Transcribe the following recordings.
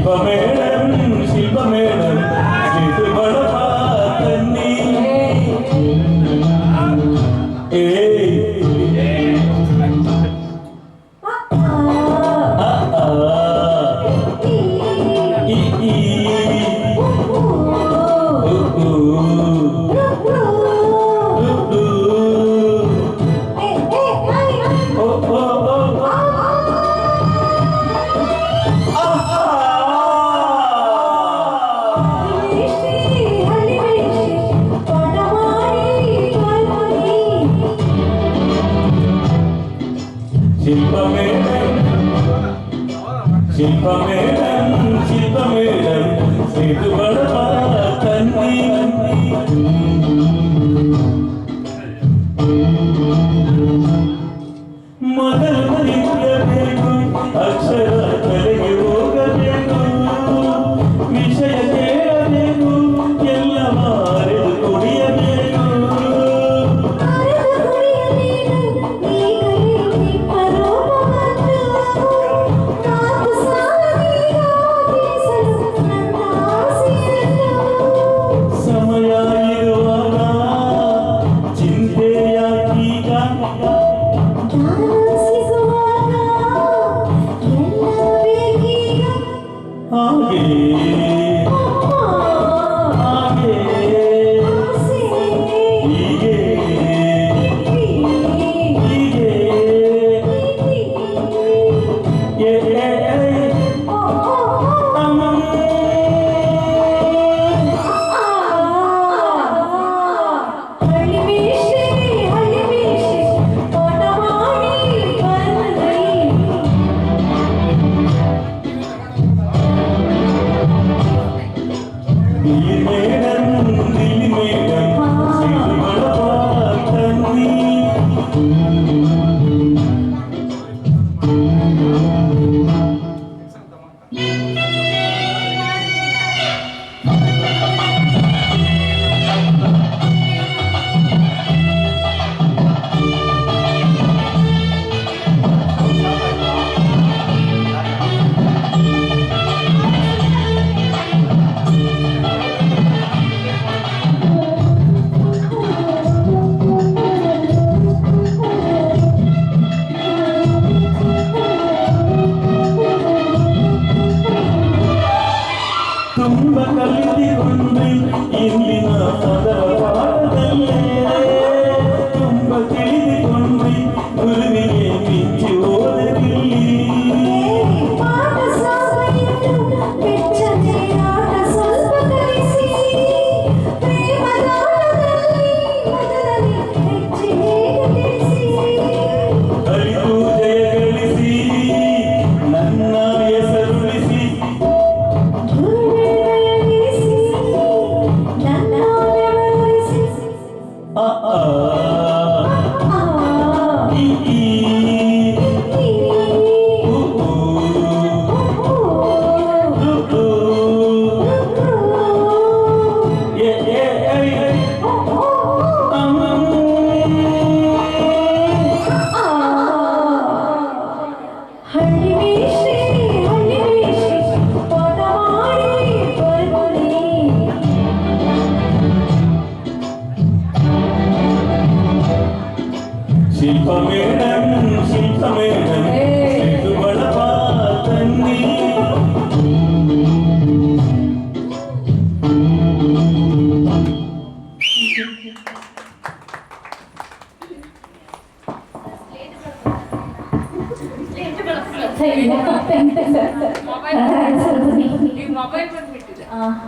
ശില്പമേളം ശില്പമേളം ശില്പ ഏ ശില്പമേ ശില്പമേ ശില്പമേ സിതുവള തന്നി ಮೊದಲ আগে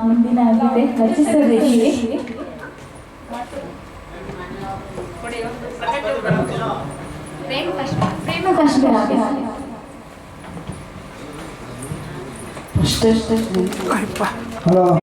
ಮುಂದಿನ ಆಗಿದೆ ರಚಿಸಬೇಕಿದೆ ಪ್ರೇಮ ಕಷ್ಟ ಅಷ್ಟೇ ಹಲೋ